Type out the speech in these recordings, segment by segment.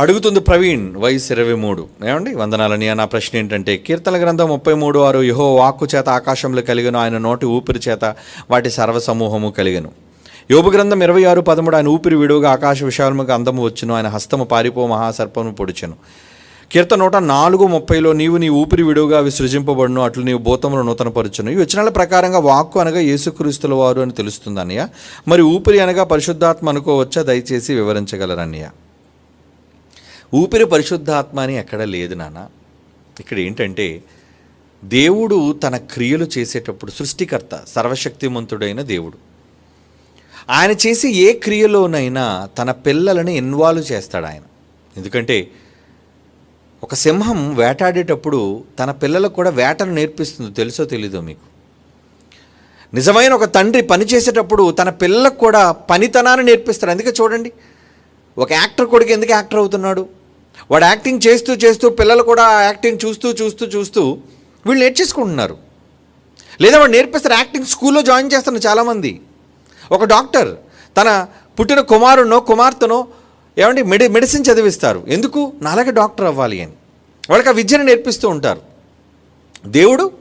అడుగుతుంది ప్రవీణ్ వయసు ఇరవై మూడు. ఏమండి? వందనాలని. నా ప్రశ్న ఏంటంటే కీర్తన గ్రంథం ముప్పై మూడు ఆరు యహో వాక్కు చేత ఆకాశంలో కలిగను ఆయన నోటి ఊపిరి చేత వాటి సర్వసమూహము కలిగను. యోబు గ్రంథం ఇరవై ఆరు పదమూడు ఆయన ఊపిరి విడువుగా ఆకాశ విశాలముగా అందము వచ్చును ఆయన హస్తము పారిపో మహాసర్పము పొడిచెను. కీర్తన నూట నాలుగు ముప్పైలో నీవు నీ ఊపిరి విడువుగా అవి సృజింపబడును అట్లు నీవు భూతములు నూతనపరచును. ఈ వచనాల ప్రకారంగా వాక్కు అనగా యేసుక్రీస్తుల వారు అని తెలుస్తుంది అన్నయ్య మరి ఊపిరి అనగా పరిశుద్ధాత్మ అనుకోవచ్చా? దయచేసి వివరించగలరన్నయ్య. ఊపిరి పరిశుద్ధాత్మ అని ఎక్కడ లేదు నాన్న ఇక్కడ ఏంటంటే దేవుడు తన క్రియలు చేసేటప్పుడు సృష్టికర్త సర్వశక్తిమంతుడైన దేవుడు. ఆయన చేసే ఏ క్రియలోనైనా తన పిల్లలని ఇన్వాల్వ్ చేస్తాడు ఆయన. ఎందుకంటే ఒక సింహం వేటాడేటప్పుడు తన పిల్లలకు కూడా వేటను నేర్పిస్తుంది తెలుసో తెలీదో మీకు. నిజమైన ఒక తండ్రి పని చేసేటప్పుడు తన పిల్లలకు కూడా పనితనాన్ని నేర్పిస్తాడు. అందుకే చూడండి ఒక యాక్టర్ కొడుకు ఎందుకు యాక్టర్ అవుతున్నాడు? వాడు యాక్టింగ్ చేస్తూ చేస్తూ పిల్లలు కూడా యాక్టింగ్ చూస్తూ చూస్తూ చూస్తూ వీళ్ళు నేర్చేసుకుంటున్నారు. లేదా వాడు నేర్పిస్తారు యాక్టింగ్ స్కూల్లో జాయిన్ చేస్తున్నారు చాలామంది. ఒక డాక్టర్ తన పుట్టిన కుమారునో కుమార్తెనో ఏమంటే మెడి మెడిసిన్ చదివిస్తారు. ఎందుకు? నాలాగే డాక్టర్ అవ్వాలి అని. వాళ్ళకి ఆ విద్యను నేర్పిస్తూ ఉంటారు. దేవుడు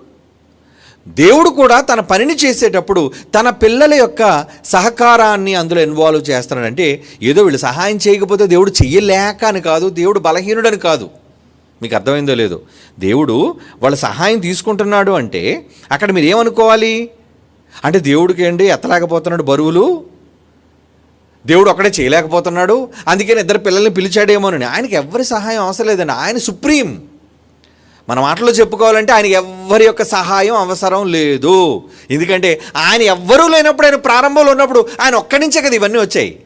దేవుడు కూడా తన పనిని చేసేటప్పుడు తన పిల్లల యొక్క సహకారాన్ని అందులో ఇన్వాల్వ్ చేస్తున్నాడంటే ఏదో వీళ్ళు సహాయం చేయకపోతే దేవుడు చెయ్యలేక అని కాదు దేవుడు బలహీనుడని కాదు. మీకు అర్థమైందో లేదో? దేవుడు వాళ్ళ సహాయం తీసుకుంటున్నాడు అంటే అక్కడ మీరు ఏమనుకోవాలి? అంటే దేవుడికి ఏంటి? ఎత్తలేకపోతున్నాడు బరువులు? దేవుడు ఒక్కడే చేయలేకపోతున్నాడు? అందుకని ఇద్దరు పిల్లల్ని పిలిచాడేమోనని. ఆయనకి ఎవరి సహాయం అవసరం లేదండి. ఆయన సుప్రీం. మన మాటలో చెప్పుకోవాలంటే ఆయనకి ఎవ్వరి యొక్క సహాయం అవసరం లేదు. ఎందుకంటే ఆయన ఎవ్వరూ లేనప్పుడు ఆయన ప్రారంభంలో ఉన్నప్పుడు ఆయన ఒక్కడి నుంచే కదా ఇవన్నీ వచ్చాయి.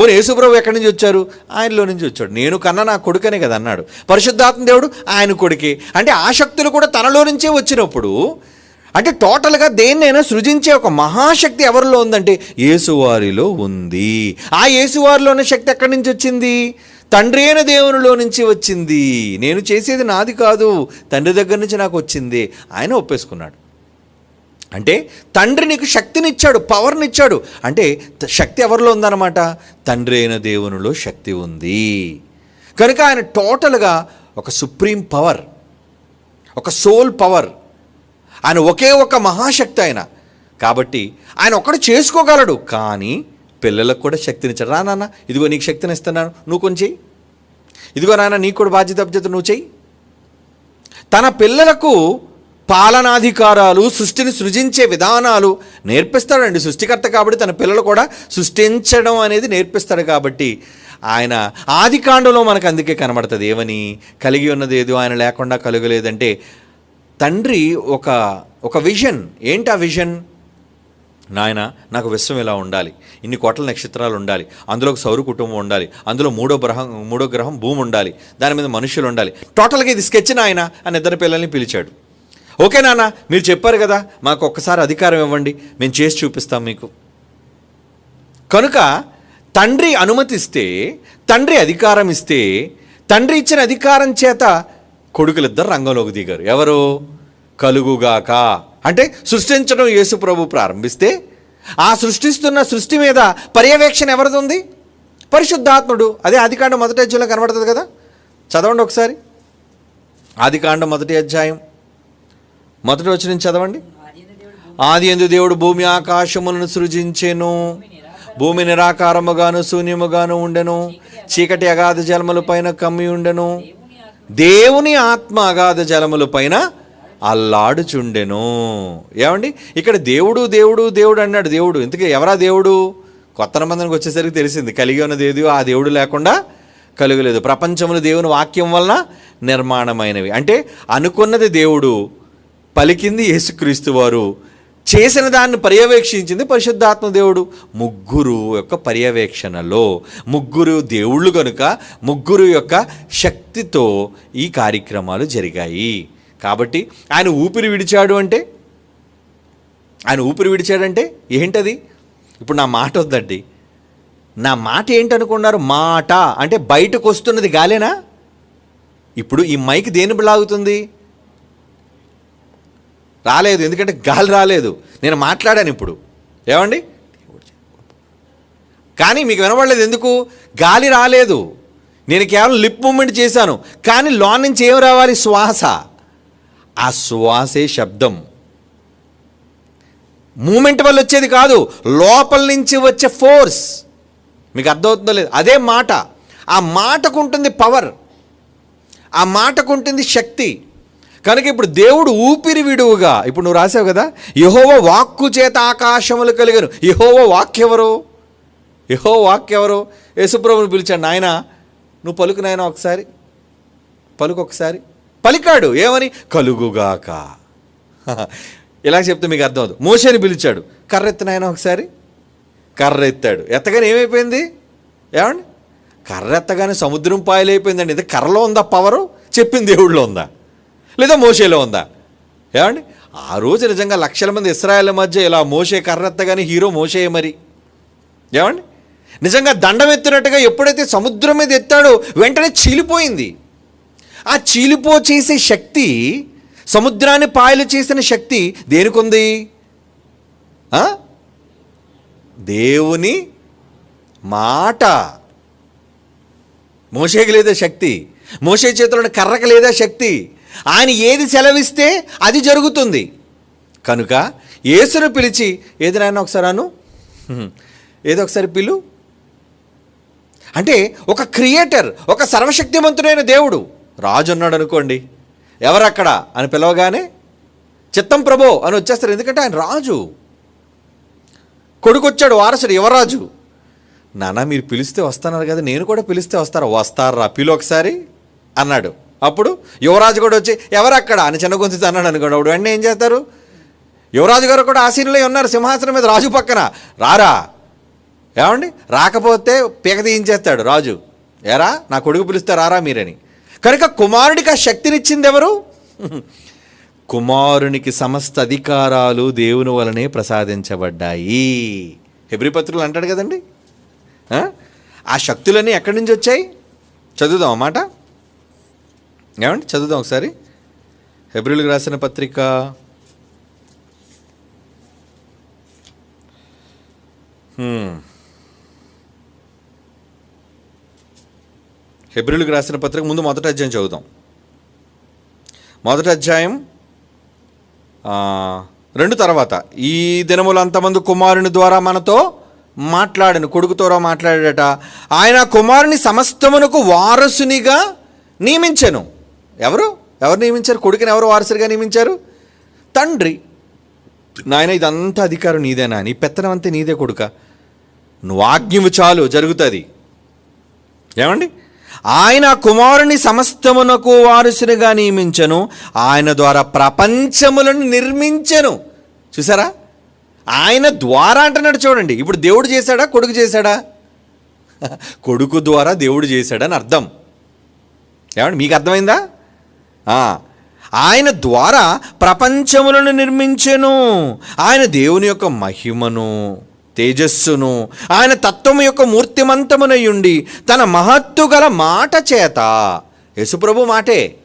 పోనీ యేసుప్రభు ఎక్కడి నుంచి వచ్చారు? ఆయనలో నుంచి వచ్చాడు. నేను కన్నా నా కొడుకనే కదా అన్నాడు. పరిశుద్ధాత్మ దేవుడు ఆయన కొడుకే. అంటే ఆ శక్తులు కూడా తనలో నుంచే వచ్చినప్పుడు అంటే టోటల్గా దేన్నైనా సృజించే ఒక మహాశక్తి ఎవరిలో ఉందంటే యేసువారిలో ఉంది. ఆ యేసువారిలో ఉన్న శక్తి ఎక్కడి నుంచి వచ్చింది? తండ్రి అయిన దేవునిలో నుంచి వచ్చింది. నేను చేసేది నాది కాదు. తండ్రి దగ్గర నుంచి నాకు వచ్చింది. ఆయన ఒప్పేసుకున్నాడు. అంటే తండ్రి నీకు శక్తినిచ్చాడు పవర్నిచ్చాడు అంటే శక్తి ఎవరిలో ఉందన్నమాట? తండ్రి అయిన దేవునిలో శక్తి ఉంది. కనుక ఆయన టోటల్గా ఒక సుప్రీం పవర్ ఒక సోల్ పవర్. ఆయన ఒకే ఒక మహాశక్తి ఆయన. కాబట్టి ఆయన ఒక్కడు చేసుకోగలడు. కానీ పిల్లలకు కూడా శక్తినిచ్చాడు రా నాన్న ఇదిగో నీకు శక్తిని ఇస్తున్నాను. నువ్వు కొంచెం చెయ్యి. ఇదిగో నాన్న నీకు కూడా బాధ్యత అభ్యత నువ్వు చెయ్యి. తన పిల్లలకు పాలనాధికారాలు సృష్టిని సృజించే విధానాలు నేర్పిస్తాడండి సృష్టికర్త కాబట్టి తన పిల్లలు కూడా సృష్టించడం అనేది నేర్పిస్తాడు కాబట్టి ఆయన ఆదికాండంలో మనకు అందుకే కనబడుతుంది. ఏమని? కలిగి ఉన్నది ఏదో ఆయన లేకుండా కలుగలేదంటే తండ్రి ఒక ఒక విజన్ ఏంటి ఆ విజన్ నాయన నాకు విశ్వం ఇలా ఉండాలి. ఇన్ని కోట్ల నక్షత్రాలు ఉండాలి. అందులో ఒక సౌర కుటుంబం ఉండాలి. అందులో మూడో గ్రహం మూడో గ్రహం భూమి ఉండాలి. దాని మీద మనుషులు ఉండాలి. టోటల్గా ఇది స్కెచ్ నాయన అని ఇద్దరు పిల్లల్ని పిలిచాడు. ఓకే నాన్న మీరు చెప్పారు కదా మాకు ఒక్కసారి అధికారం ఇవ్వండి. మేము చేసి చూపిస్తాం మీకు. కనుక తండ్రి అనుమతిస్తే తండ్రి అధికారం ఇస్తే తండ్రి ఇచ్చిన అధికారం చేత కొడుకులిద్దరు రంగంలోకి దిగారు. ఎవరు? కలుగుగాక. అంటే సృష్టించడం యేసు ప్రభు ప్రారంభిస్తే ఆ సృష్టిస్తున్న సృష్టి మీద పర్యవేక్షణ ఎవరిది ఉంది పరిశుద్ధాత్ముడు. అదే ఆదికాండం మొదటి అధ్యాయంలో కనబడుతుంది కదా? చదవండి ఒకసారి. ఆదికాండం మొదటి అధ్యాయం. మొదటి వచ్చిన నుంచి చదవండి. ఆది ఎందు దేవుడు భూమి ఆకాశములను సృజించెను భూమి నిరాకారముగాను శూన్యముగాను ఉండెను చీకటి అగాధ జలముల పైన కమ్మి ఉండెను దేవుని ఆత్మ అగాధ జలముల పైన అల్లాడుచుండెను. ఏమండి? ఇక్కడ దేవుడు దేవుడు దేవుడు అన్నాడు. దేవుడు. ఇంతకీ ఎవరా దేవుడు? కొత్త నిబంధనకు వచ్చేసరికి తెలిసింది. కలిగి ఉన్నది ఏదో ఆ దేవుడు లేకుండా కలుగలేదు. ప్రపంచములు దేవుని వాక్యం వలన నిర్మాణమైనవి. అంటే అనుకున్నది దేవుడు పలికింది యేసుక్రీస్తు వారు చేసిన దాన్ని పర్యవేక్షించింది పరిశుద్ధాత్మ దేవుడు. ముగ్గురు యొక్క పర్యవేక్షణలో ముగ్గురు దేవుళ్ళు కనుక ముగ్గురు యొక్క శక్తితో ఈ కార్యక్రమాలు జరిగాయి. కాబట్టి ఆయన ఊపిరి విడిచాడు అంటే? ఆయన ఊపిరి విడిచాడంటే ఏంటది? ఇప్పుడు నా మాట వద్దండి. నా మాట ఏంటనుకున్నారు? మాట. అంటే బయటకు వస్తున్నది గాలేనా? ఇప్పుడు ఈ మైక్ దేని లాగుతుంది? రాలేదు ఎందుకంటే గాలి రాలేదు. నేను మాట్లాడాను ఇప్పుడు. ఏమండి? కానీ మీకు వినబడలేదు ఎందుకు? గాలి రాలేదు. నేను కేవలం లిప్ మూమెంట్ చేశాను. కానీ లోన్ నుంచి ఏం రావాలి? శ్వాస. ఆ శ్వాసే శబ్దం. మూమెంట్ వల్ల వచ్చేది కాదు లోపల నుంచి వచ్చే ఫోర్స్. మీకు అర్థమవుతుందో లేదు? అదే మాట. ఆ మాటకు ఉంటుంది పవర్. ఆ మాటకు ఉంటుంది శక్తి. కనుక ఇప్పుడు దేవుడు ఊపిరి విడువుగా ఇప్పుడు నువ్వు రాసావు కదా యహోవ వాక్కు చేత ఆకాశములు కలిగను యహోవ వాక్యెవరు యహో వాక్యెవరు యేసుప్రభుని పిలిచాడు నాయన నువ్వు పలుకు నాయన ఒకసారి? పలుకు ఒకసారి? పలికాడు. ఏమని? కలుగుగాక. ఇలా చెప్తే మీకు అర్థం అవుతుంది మోషని పిలిచాడు. కర్ర ఎత్తినాయన ఒకసారి? కర్ర ఎత్తాడు ఎత్తగానే ఏమైపోయింది? ఏమండి? కర్ర ఎత్తగానే సముద్రం పాయలైపోయిందండి. ఇది కర్రలో ఉందా పవరు? చెప్పింది దేవుళ్ళో ఉందా? లేదా మోషేలో ఉందా? ఏమండి? ఆ రోజు నిజంగా లక్షల మంది ఇస్రాయేల్ మధ్య ఇలా మోసే కర్ర ఎత్తగానే హీరో మోసే మరి. ఏమండి? నిజంగా దండం ఎత్తినట్టుగా ఎప్పుడైతే సముద్రం మీద ఎత్తాడో వెంటనే చీలిపోయింది. ఆ చీలిపో చేసే శక్తి సముద్రాన్ని పాయలు చేసిన శక్తి దేనికుంది? ఆ? దేవుని మాట. మోసేకి లేదా శక్తి. మోసే చేతిలో కర్రకు లేదా శక్తి. ఆయన ఏది సెలవిస్తే అది జరుగుతుంది. కనుక యేసును పిలిచి ఏది నాయన ఒకసారి అను? ఏదో ఒకసారి పిలు? అంటే ఒక క్రియేటర్ ఒక సర్వశక్తివంతుడైన దేవుడు. రాజు ఉన్నాడు అనుకోండి ఎవరక్కడ? అని పిలవగానే చిత్తం ప్రభో అని వచ్చేస్తారు. ఎందుకంటే ఆయన రాజు. కొడుకు వచ్చాడు వారసుడు యువరాజు. నాన్న మీరు పిలిస్తే వస్తున్నారు కదా నేను కూడా పిలిస్తే వస్తారా? వస్తారా పిలు ఒకసారి అన్నాడు. అప్పుడు యువరాజు కూడా వచ్చి ఎవరక్కడ? అని చిన్న గొంతుతో అన్నాడు అనుకోండి. అప్పుడు వెంటనే ఏం చేస్తారు? యువరాజు గారు కూడా ఆశీనులై ఉన్నారు సింహాసనం మీద రాజు పక్కన. రారా ఏమండి? రాకపోతే పీక తీయించేస్తాడు రాజు. ఎరా నా కొడుకు పిలిస్తే రారా మీరని? కనుక కుమారుడికి ఆ శక్తినిచ్చింది ఎవరు కుమారునికి సమస్త అధికారాలు దేవుని వలనే ప్రసాదించబడ్డాయి. హెబ్రిపత్రులు అంటాడు కదండి. ఆ? శక్తులన్నీ ఎక్కడి నుంచి వచ్చాయి? చదువుదాం అన్నమాట ఏమండి? చదువుదాం ఒకసారి. హెబ్రిల్కి రాసిన పత్రిక. Hmm. హెబ్రిల్కి రాసిన పత్రిక ముందు మొదటి అధ్యాయం చదువుతాం. మొదటి అధ్యాయం రెండు తర్వాత. ఈ దినములు అంతమంది కుమారుని ద్వారా మనతో మాట్లాడను. కొడుకు ద్వారా మాట్లాడాడట ఆయన కుమారుని సమస్తమునకు వారసునిగా నియమించాను. ఎవరు? ఎవరు నియమించారు? కొడుకుని ఎవరు వారసునిగా నియమించారు? తండ్రి. నాయన ఇదంతా అధికారం నీదేనా నీ పెత్తనం అంతే నీదే కొడుక. నువ్వు ఆజ్ఞము చాలు జరుగుతుంది. ఏమండి? ఆయన కుమారుని సమస్తమునకు వారసునిగా నియమించను. ఆయన ద్వారా ప్రపంచములను నిర్మించను. చూసారా? ఆయన ద్వారా అంటున్నాడు చూడండి. ఇప్పుడు దేవుడు చేశాడా? కొడుకు చేశాడా? కొడుకు ద్వారా దేవుడు చేశాడని అర్థం. ఏమండి మీకు అర్థమైందా? ఆయన ద్వారా ప్రపంచములను నిర్మించెను. ఆయన దేవుని యొక్క మహిమను. తేజస్సును. ఆయన తత్వము యొక్క మూర్తిమంతమునయుండి తన మహత్తు గల మాట చేత. యశుప్రభు మాటే.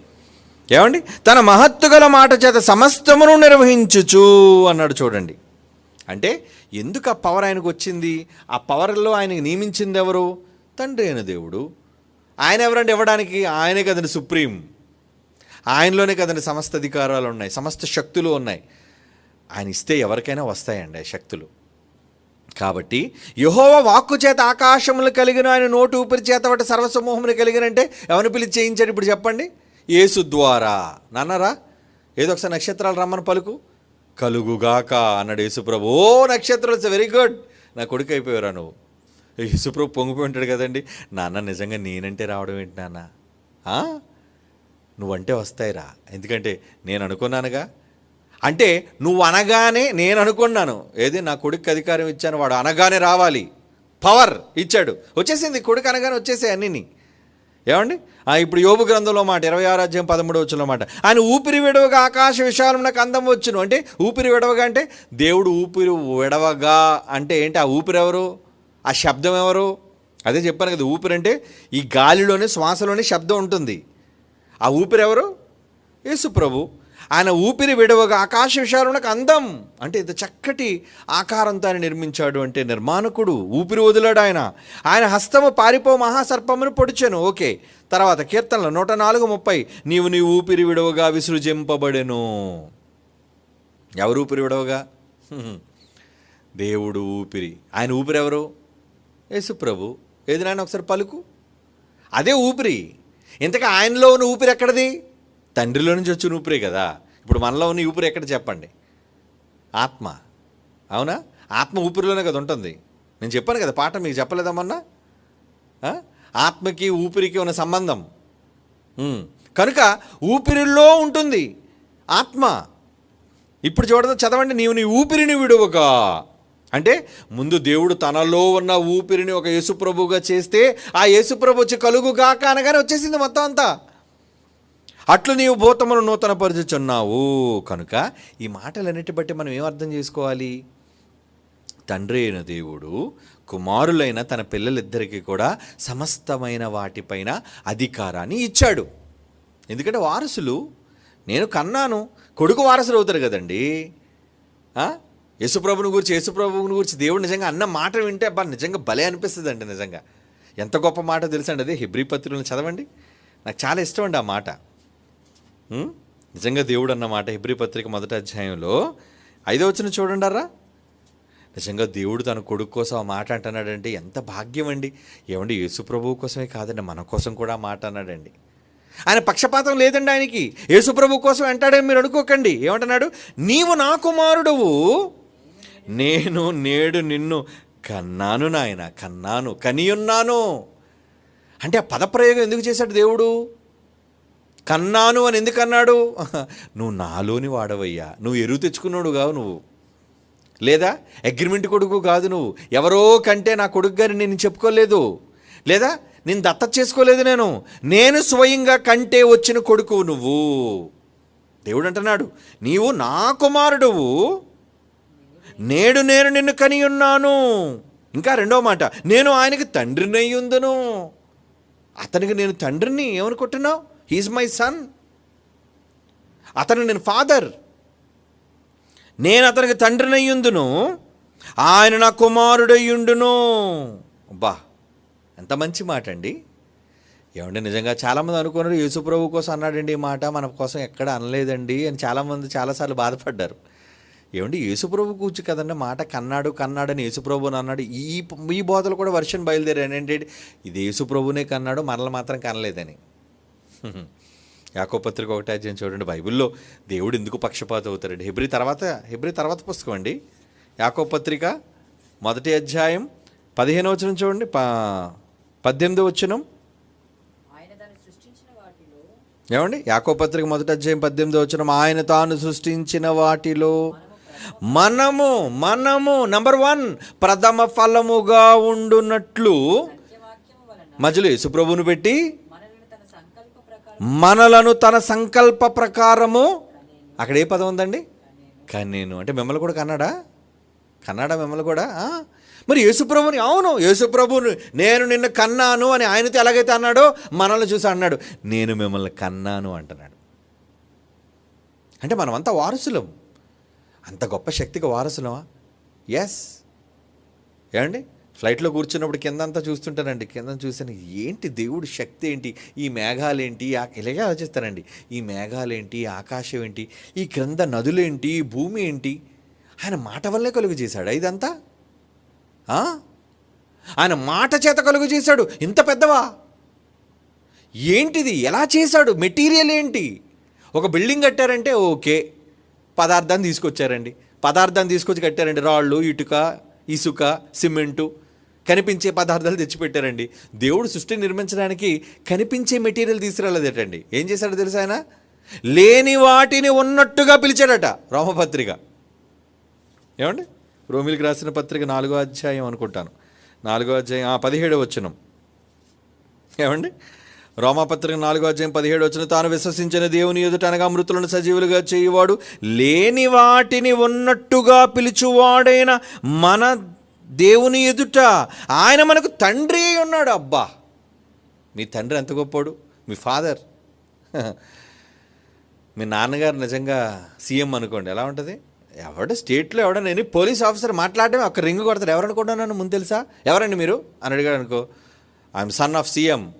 ఏమండి? తన మహత్తు గల మాట చేత సమస్తమును నిర్వహించుచు అన్నాడు చూడండి. అంటే ఎందుకు ఆ పవర్ ఆయనకు వచ్చింది? ఆ పవర్లో ఆయనకు నియమించింది ఎవరు? తండ్రి అయిన దేవుడు. ఆయన ఎవరండి ఇవ్వడానికి? ఆయనే కదండి సుప్రీం. ఆయనలోనే కదండి సమస్త అధికారాలు ఉన్నాయి సమస్త శక్తులు ఉన్నాయి. ఆయన ఇస్తే ఎవరికైనా వస్తాయండి ఆ శక్తులు. కాబట్టి యహోవ వాక్కు చేత ఆకాశములు కలిగిన ఆయన నోటు ఊపిరి చేత ఒకటి సర్వసమూహములు కలిగినంటే ఎవరిని పిలిచి చేయించాడు ఇప్పుడు చెప్పండి? యేసు ద్వారా. నాన్నరా? ఏదో ఒకసారి నక్షత్రాలు రమ్మని పలుకు. కలుగుగాక అన్నాడు యేసుప్రభు ఓ నక్షత్రాలు ఇట్స్ వెరీ గుడ్. నా కొడుకు అయిపోయారా నువ్వు? యేసుప్రభు పొంగిపోయి ఉంటాడు కదండి. నాన్న నిజంగా నేనంటే రావడం ఏంటి నాన్న? నువ్వంటే వస్తాయిరా. ఎందుకంటే నేను అనుకున్నానుగా. అంటే నువ్వు అనగానే నేను అనుకున్నాను. ఏది? నా కొడుకు అధికారం ఇచ్చాను వాడు అనగానే రావాలి. పవర్ ఇచ్చాడు. వచ్చేసింది. కొడుకు అనగానే వచ్చేసాయి అన్నీ ఏమండి? ఆ, ఇప్పుడు యోబు గ్రంథంలో మాట ఇరవై ఆరు అధ్యాయం పదమూడు వచ్చిన మాట ఆయన ఊపిరి విడవగా ఆకాశ విశాలం నాకు అందం వచ్చును. అంటే ఊపిరి విడవగా అంటే దేవుడు ఊపిరి విడవగా అంటే ఏంటి? ఆ ఊపిరి ఎవరు? ఆ శబ్దం ఎవరు? అదే చెప్పాను కదా ఊపిరి అంటే ఈ గాలిలోనే శ్వాసలోనే శబ్దం ఉంటుంది. ఆ ఊపిరి ఎవరు? యేసు ప్రభు ఆయన ఊపిరి విడవగా ఆకాశ విశాలమునకు అందం. అంటే ఇంత చక్కటి ఆకారంతో ఆయన నిర్మించాడు అంటే నిర్మాణకుడు ఊపిరి వదిలాడు ఆయన. ఆయన హస్తము పారిపో మహాసర్పమును పొడిచాను. ఓకే. తర్వాత కీర్తనలు నూట నాలుగు ముప్పై. నీవు నీ ఊపిరి విడవగా విసృజింపబడెను. ఎవరు ఊపిరి విడవగా? దేవుడు ఊపిరి. ఆయన ఊపిరి ఎవరు? యేసు ప్రభు. ఏది నాయన ఒకసారి పలుకు? అదే ఊపిరి. ఇంతక ఆయనలో ఉన్న ఊపిరి ఎక్కడిది? తండ్రిలో నుంచి వచ్చిన ఊపిరే కదా. ఇప్పుడు మనలో ఉన్న ఊపిరి ఎక్కడ చెప్పండి? ఆత్మ. అవునా? ఆత్మ ఊపిరిలోనే కదా ఉంటుంది. నేను చెప్పాను కదా పాట మీకు చెప్పలేదమ్మన్నా ఆత్మకి ఊపిరికి ఉన్న సంబంధం. కనుక ఊపిరిలో ఉంటుంది ఆత్మ. ఇప్పుడు చూడదు చదవండి. నీవు నీ ఊపిరిని విడువగా అంటే ముందు దేవుడు తనలో ఉన్న ఊపిరిని ఒక యేసుప్రభుగా చేస్తే ఆ యేసుప్రభు వచ్చి కలుగుగాక అనగానే వచ్చేసింది మొత్తం అంతా. అట్లు నీవు భూతమును నూతన పరుచుచున్నావు కనుక ఈ మాటలన్నిటి బట్టి మనం ఏం అర్థం చేసుకోవాలి? తండ్రి అయిన దేవుడు కుమారులైన తన పిల్లలిద్దరికీ కూడా సమస్తమైన వాటిపైన అధికారాన్ని ఇచ్చాడు. ఎందుకంటే వారసులు నేను కన్నాను కొడుకు వారసులు అవుతారు కదండి. ఆ? యేసుప్రభుని గురించి యేసుప్రభుని గురించి దేవుడు నిజంగా అన్న మాట వింటే అబ్బా నిజంగా భలే అనిపిస్తుంది అండి నిజంగా. ఎంత గొప్ప మాట తెలుసండి అదే? హిబ్రీ పత్రికలను చదవండి. నాకు చాలా ఇష్టం అండి ఆ మాట. నిజంగా దేవుడు అన్నమాట పత్రిక మొదటి అధ్యాయంలో ఐదో వచ్చిన చూడండారా? నిజంగా దేవుడు తన కొడుకు కోసం ఆ మాట అంటున్నాడంటే ఎంత భాగ్యం అండి. ఏమండి యేసుప్రభువు కోసమే కాదండి మన కోసం కూడా మాట అన్నాడండి. ఆయన పక్షపాతం లేదండి ఆయనకి. యేసుప్రభు కోసం అంటాడని మీరు అనుకోకండి. ఏమంటున్నాడు? నీవు నా కుమారుడువు నేను నేడు నిన్ను కన్నాను నాయన కన్నాను కనియున్నాను. అంటే ఆ పదప్రయోగం ఎందుకు చేశాడు దేవుడు? కన్నాను అని ఎందుకు అన్నాడు? నువ్వు నాలోని వాడవయ్యా. నువ్వు ఎరువు తెచ్చుకున్నాడు కావు నువ్వు. లేదా? అగ్రిమెంట్ కొడుకు కాదు నువ్వు. ఎవరో కంటే నా కొడుకు గారిని నేను చెప్పుకోలేదు. లేదా? నేను దత్త చేసుకోలేదు నేను. నేను స్వయంగా కంటే వచ్చిన కొడుకు నువ్వు. దేవుడు అంటున్నాడు నీవు నా కుమారుడువు. నేడు నేను నిన్ను కని ఉన్నాను. ఇంకా రెండో మాట నేను ఆయనకి తండ్రిని అయ్యుందును అతనికి నేను తండ్రిని ఏమనుకుంటున్నావు? హీఈస్ మై సన్ అతను నేను ఫాదర్ నేను అతనికి తండ్రినయ్యుందును ఆయన నా కుమారుడయ్యుండును అబ్బా ఎంత మంచి మాట అండి ఏమంటే నిజంగా చాలామంది అనుకున్నారు యేసుప్రభు కోసం అన్నాడండి ఈ మాట మన కోసం ఎక్కడ అనలేదండి అని చాలామంది చాలాసార్లు బాధపడ్డారు. ఏమండి యేసుప్రభు కూర్చు కదండి మాట కన్నాడు కన్నాడు అని యేసుప్రభు అని అన్నాడు. ఈ ఈ బోధలు కూడా వర్షన్ బయలుదేరాను ఏంటంటే ఇది యేసుప్రభునే కన్నాడు మనల్ని మాత్రం కనలేదని. యాకో పత్రిక ఒకటి అధ్యాయం చూడండి. బైబిల్లో దేవుడు ఎందుకు పక్షపాతం అవుతారండి? హెబ్రి తర్వాత హెబ్రి తర్వాత పుస్తకం అండి. యాకో పత్రిక మొదటి అధ్యాయం పదిహేను వచనం చూడండి. ప పద్దెనిమిది వచనం. ఏమండి? యాకో పత్రిక మొదటి అధ్యాయం పద్దెనిమిది వచనం. ఆయన తాను సృష్టించిన వాటిలో మనము మనము నంబర్ వన్ ప్రథమ ఫలముగా వలన మధ్యలో యేసుప్రభుని పెట్టి మనలను తన సంకల్ప ప్రకారం మనలను తన సంకల్ప ప్రకారము అక్కడ ఏ పదం ఉందండి? కన్నేను. అంటే మిమ్మల్ని కూడా కన్నాడా? కన్నాడా మిమ్మల్ని కూడా? మరి యేసుప్రభుని అవును యేసుప్రభుని నేను నిన్ను కన్నాను అని ఆయనతో ఎలాగైతే అన్నాడో మనల్ని చూసి అన్నాడు. నేను మిమ్మల్ని కన్నాను అంటున్నాడు. అంటే మనమంతా వారసులం. అంత గొప్ప శక్తికి వారసులమా? ఎస్ ఏమండి? ఫ్లైట్లో కూర్చున్నప్పుడు కింద అంతా చూస్తుంటానండి. కింద చూసాను ఏంటి దేవుడి శక్తి ఏంటి? ఈ మేఘాలేంటి? ఆ- ఇలాగే ఆలోచిస్తానండి. ఈ మేఘాలేంటి? ఆకాశం ఏంటి? ఈ క్రింద నదులేంటి? ఈ భూమి ఏంటి? ఆయన మాట వల్లే కలుగు చేశాడు. ఇదంతా? ఆయన మాట చేత కలుగు చేశాడు. ఇంత పెద్దవా? ఏంటిది? ఎలా చేశాడు? మెటీరియల్ ఏంటి? ఒక బిల్డింగ్ కట్టారంటే ఓకే. పదార్థాన్ని తీసుకొచ్చారండి. పదార్థాన్ని తీసుకొచ్చి కట్టారండి. రాళ్ళు ఇటుక ఇసుక సిమెంటు. కనిపించే పదార్థాలు తెచ్చిపెట్టారండి. దేవుడు సృష్టి నిర్మించడానికి కనిపించే మెటీరియల్ తీసుకురాలేదటండి. ఏం చేశాడో తెలుసా ఆయన? లేని వాటిని ఉన్నట్టుగా పిలిచాడట రోమపత్రిక. ఏమండి? రోమిలికి రాసిన పత్రిక నాలుగో అధ్యాయం అనుకుంటాను. నాలుగో అధ్యాయం ఆ, పదిహేడో వచ్చినం ఏమండి? రోమాపత్రిక నాలుగో అధ్యాయం పదిహేడు వచ్చిన తాను విశ్వసించిన దేవుని ఎదుట అనగా మృతులను సజీవులుగా చేయువాడు. లేని వాటిని ఉన్నట్టుగా పిలుచువాడైన మన దేవుని ఎదుట ఆయన మనకు తండ్రి ఉన్నాడు అబ్బా. మీ తండ్రి ఎంత గొప్పోడు? మీ ఫాదర్. మీ నాన్నగారు నిజంగా సీఎం అనుకోండి ఎలా ఉంటుంది? ఎవడ స్టేట్లో ఎవడన్నా నేను పోలీస్ ఆఫీసర్ మాట్లాడటమే ఒక రింగ్ కొడతాడు. ఎవరు నన్ను? ముందు తెలుసా? ఎవరండి మీరు? అని అడిగాడు అనుకో ఐఎమ్ సన్ ఆఫ్ సీఎం.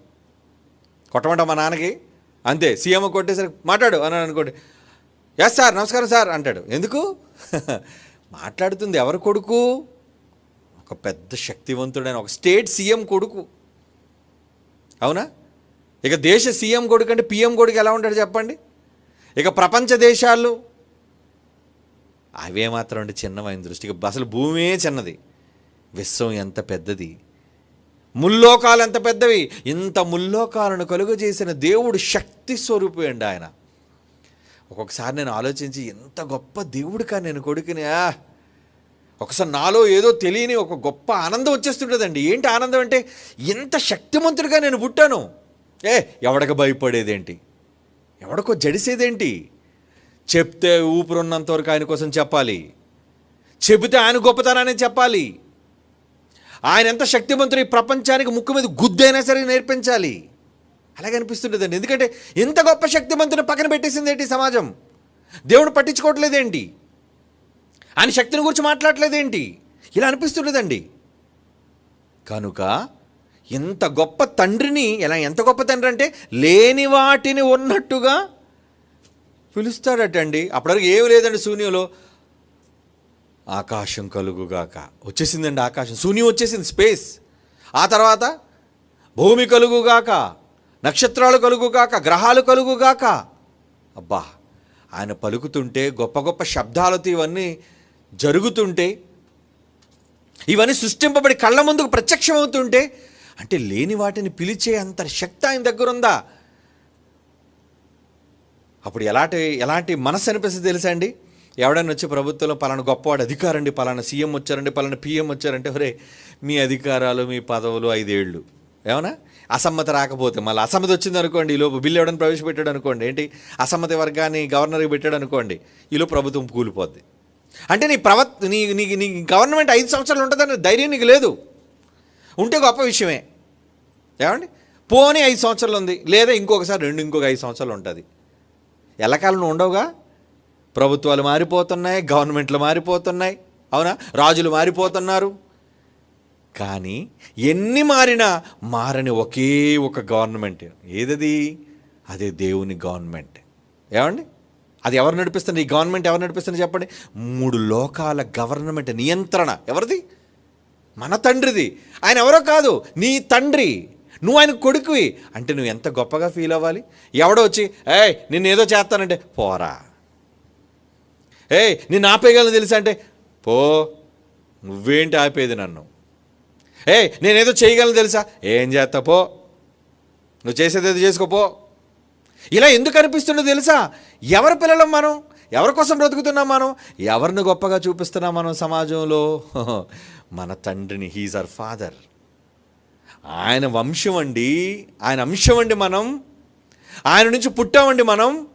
కొట్టమంటా మా నాన్నకి? అంతే సీఎం కొట్టేసరికి మాట్లాడు. అని అనుకోండి ఎస్ సార్ నమస్కారం సార్ అంటాడు. ఎందుకు? మాట్లాడుతుంది ఎవరు కొడుకు? ఒక పెద్ద శక్తివంతుడైన ఒక స్టేట్ సీఎం కొడుకు. అవునా? ఇక దేశ సీఎం కొడుకు అంటే పిఎం కొడుకు ఎలా ఉంటాడు చెప్పండి? ఇక ప్రపంచ దేశాలు అవే మాత్రం అంటే చిన్నమైన దృష్టికి. అసలు భూమే చిన్నది. విశ్వం ఎంత పెద్దది? ముల్లోకాలు ఎంత పెద్దవి? ఇంత ముల్లోకాలను కలుగజేసిన దేవుడు శక్తి స్వరూపండి ఆయన. ఒక్కొక్కసారి నేను ఆలోచించి ఎంత గొప్ప దేవుడికా నేను కొడుకుని ఆ! ఒకసారి నాలో ఏదో తెలియని ఒక గొప్ప ఆనందం వచ్చేస్తుంటుందండి. ఏంటి ఆనందం అంటే ఎంత శక్తిమంతుడిగా నేను పుట్టాను. ఏ ఎవడకు భయపడేదేంటి? ఎవడికో జడిసేదేంటి? చెప్తే ఊపిరున్నంత వరకు ఆయన కోసం చెప్పాలి. చెబితే ఆయన గొప్పతనాన్ని చెప్పాలి. ఆయన ఎంత శక్తివంతుడు ఈ ప్రపంచానికి ముక్కు మీద గుద్దైనా సరే నేర్పించాలి. అలాగే అనిపిస్తుంటుందండి. ఎందుకంటే ఇంత గొప్ప శక్తివంతుని పక్కన పెట్టేసింది ఏంటి సమాజం? దేవుడు పట్టించుకోవట్లేదేంటి? ఆయన శక్తిని గురించి మాట్లాడలేదేంటి ఇలా అనిపిస్తుండదండి. కనుక ఇంత గొప్ప తండ్రిని ఎలా ఎంత గొప్ప తండ్రి అంటే లేని వాటిని ఉన్నట్టుగా పిలుస్తాడటండి. అప్పటివరకు ఏమి లేదండి శూన్యంలో. ఆకాశం కలుగుగాక. వచ్చేసిందండి ఆకాశం. శూన్యం వచ్చేసింది స్పేస్. ఆ తర్వాత భూమి కలుగుగాక నక్షత్రాలు కలుగుగాక గ్రహాలు కలుగుగాక. అబ్బా! ఆయన పలుకుతుంటే గొప్ప గొప్ప శబ్దాలతో ఇవన్నీ జరుగుతుంటే ఇవన్నీ సృష్టింపబడి కళ్ళ ముందుకు ప్రత్యక్షమవుతుంటే అంటే లేని వాటిని పిలిచే అంత శక్తి ఆయన దగ్గర ఉందా అప్పుడు ఎలాంటి ఎలాంటి మనసు అనిపిస్తుంది తెలుసా అండి? ఎవడైనా వచ్చి ప్రభుత్వంలో పలానా గొప్పవాడు అధికారండి పలానా సీఎం వచ్చారండి పలానా పిఎం వచ్చారంటే ఒరే మీ అధికారాలు మీ పదవులు ఐదేళ్ళు. ఏమన్నా? అసమ్మతి రాకపోతే మళ్ళీ అసమ్మతి వచ్చింది అనుకోండి ఈలోపు బిల్లు ఎవడని ప్రవేశపెట్టాడు అనుకోండి ఏంటి? అసమ్మతి వర్గాన్ని గవర్నర్కి పెట్టాడు అనుకోండి ఈలో ప్రభుత్వం కూలిపోద్ది. అంటే నీ ప్రవర్త నీ నీ నీ గవర్నమెంట్ ఐదు సంవత్సరాలు ఉంటుందనే ధైర్యం నీకు లేదు. ఉంటే గొప్ప విషయమే. ఏమండి? పోనీ ఐదు సంవత్సరాలు ఉంది లేదా ఇంకొకసారి రెండు ఇంకొక ఐదు సంవత్సరాలు ఉంటుంది. ఎల్లకాలం ఉండవుగా. ప్రభుత్వాలు మారిపోతున్నాయి గవర్నమెంట్లు మారిపోతున్నాయి అవునా? రాజులు మారిపోతున్నారు. కానీ ఎన్ని మారినా మారని ఒకే ఒక గవర్నమెంట్. ఏదది? అదే దేవుని గవర్నమెంట్. ఏమండి? అది ఎవరు నడిపిస్తుంది? ఈ గవర్నమెంట్ ఎవరు నడిపిస్తుంది చెప్పండి? మూడు లోకాల గవర్నమెంట్ నియంత్రణ. ఎవరిది? మన తండ్రిది. ఆయన ఎవరో కాదు. నీ తండ్రి. నువ్వు ఆయన కొడుకువి. అంటే నువ్వు ఎంత గొప్పగా ఫీల్ అవ్వాలి? ఎవడో వచ్చి ఏయ్ నిన్ను ఏదో చేస్తానంటే పోరా. ఏయ్ నిన్ను ఆపేయగలను తెలుసా? అంటే పో నువ్వేంటి ఆపేది నన్ను? ఏయ్ నేనేదో చేయగలను తెలుసా? ఏం చేస్తా? పో. నువ్వు చేసేది ఏదో చేసుకోపో ఇలా ఎందుకు అనిపిస్తుందో తెలుసా? ఎవరి పిల్లలం మనం? ఎవరి కోసం బ్రతుకుతున్నాం మనం? ఎవరిని గొప్పగా చూపిస్తున్నాం మనం సమాజంలో? మన తండ్రిని హీజ్ అవర్ ఫాదర్ ఆయన వంశం అండి ఆయన అంశం అండి మనం. ఆయన నుంచి పుట్టామండి మనం.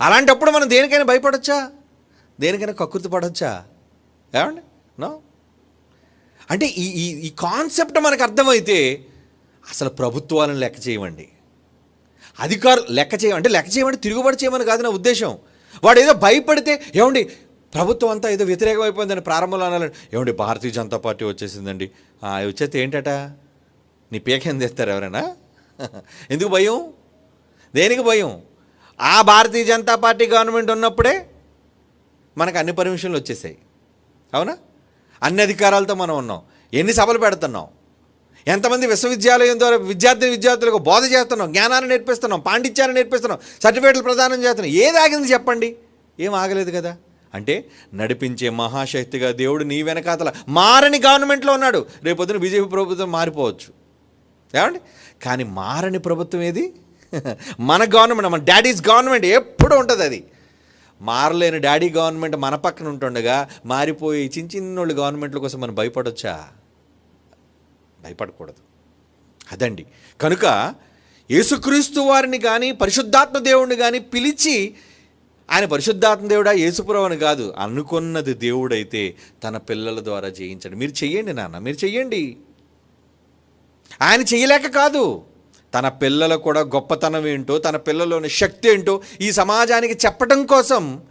అలాంటప్పుడు మనం దేనికైనా భయపడొచ్చా? దేనికైనా కక్కుర్తి పడచ్చా? ఏమండి? నో అంటే ఈ ఈ ఈ కాన్సెప్ట్ మనకు అర్థమైతే అసలు ప్రభుత్వాలను లెక్క చేయమండి. అధికారులు లెక్క చేయమంటే లెక్క చేయమంటే తిరుగుబడి చేయమని కాదు నా ఉద్దేశం. వాడు ఏదో భయపడితే ఏమండి ప్రభుత్వం అంతా ఏదో వ్యతిరేకం అయిపోయిందని ప్రారంభంలో అనాలని ఏమండి భారతీయ జనతా పార్టీ వచ్చేసిందండి. ఆ, వచ్చేస్తే ఏంటట? నీ పేకేం తెస్తారు ఎవరైనా? ఎందుకు భయం? దేనికి భయం? ఆ భారతీయ జనతా పార్టీ గవర్నమెంట్ ఉన్నప్పుడే మనకు అన్ని పర్మిషన్లు వచ్చేసాయి. అవునా? అన్ని అధికారాలతో మనం ఉన్నాం. ఎన్ని సభలు పెడుతున్నాం? ఎంతమంది విశ్వవిద్యాలయం ద్వారా విద్యార్థి విద్యార్థులకు బోధ చేస్తున్నాం జ్ఞానాన్ని నేర్పిస్తున్నాం పాండిత్యాన్ని నేర్పిస్తున్నాం సర్టిఫికేట్లు ప్రదానం చేస్తున్నాం. ఏది ఆగింది చెప్పండి? ఏం ఆగలేదు కదా? అంటే నడిపించే మహాశక్తిగా దేవుడు నీ వెనకాతల మారని గవర్నమెంట్లో ఉన్నాడు. రేపొద్దున బీజేపీ ప్రభుత్వం మారిపోవచ్చు. ఏమండి? కానీ మారని ప్రభుత్వం ఏది? మన గవర్నమెంట్ మన డాడీస్ గవర్నమెంట్ ఎప్పుడు ఉంటుంది అది. మారలేని డాడీ గవర్నమెంట్ మన పక్కన ఉంటుండగా మారిపోయి చిన్న చిన్నోళ్ళు గవర్నమెంట్ల కోసం మనం భయపడొచ్చా? భయపడకూడదు. అదండి. కనుక యేసుక్రీస్తు వారిని కానీ పరిశుద్ధాత్మ దేవుడిని కానీ పిలిచి ఆయన పరిశుద్ధాత్మ దేవుడా యేసుప్రవని కాదు అనుకున్నది దేవుడైతే తన పిల్లల ద్వారా చేయించండి మీరు చెయ్యండి నాన్న మీరు చెయ్యండి. ఆయన చేయలేక కాదు. తన పిల్లల కూడా గొప్పతనం ఏంటో తన పిల్లలోని శక్తి ఏంటో ఈ సమాజానికి చెప్పటం కోసం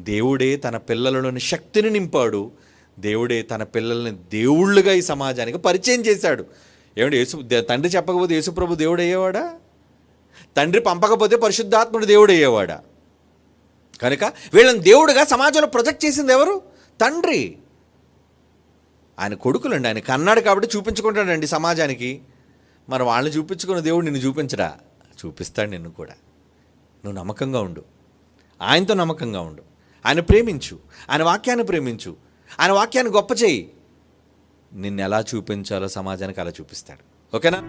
దేవుడే తన పిల్లలలోని శక్తిని నింపాడు. దేవుడే తన పిల్లల్ని దేవుళ్ళుగా ఈ సమాజానికి పరిచయం చేశాడు. ఏమండి యేసు తండ్రి చెప్పకపోతే యేసుప్రభు దేవుడు అయ్యేవాడా తండ్రి పంపకపోతే పరిశుద్ధాత్ముడు దేవుడు అయ్యేవాడా కనుక వీళ్ళని దేవుడుగా సమాజంలో ప్రొజెక్ట్ చేసింది ఎవరు? తండ్రి. ఆయన కొడుకులండి ఆయన కన్నాడు కాబట్టి చూపించుకుంటాడండి సమాజానికి. మరి వాళ్ళని చూపించుకున్న దేవుడు నిన్ను చూపించడా? చూపిస్తాడు నిన్ను కూడా. నువ్వు నమ్మకంగా ఉండు. ఆయనతో నమ్మకంగా ఉండు. ఆయన ప్రేమించు. ఆయన వాక్యాన్ని ప్రేమించు. ఆయన వాక్యాన్ని గొప్ప చేయి. నిన్ను ఎలా చూపించాలో సమాజానికి అలా చూపిస్తాడు. ఓకేనా?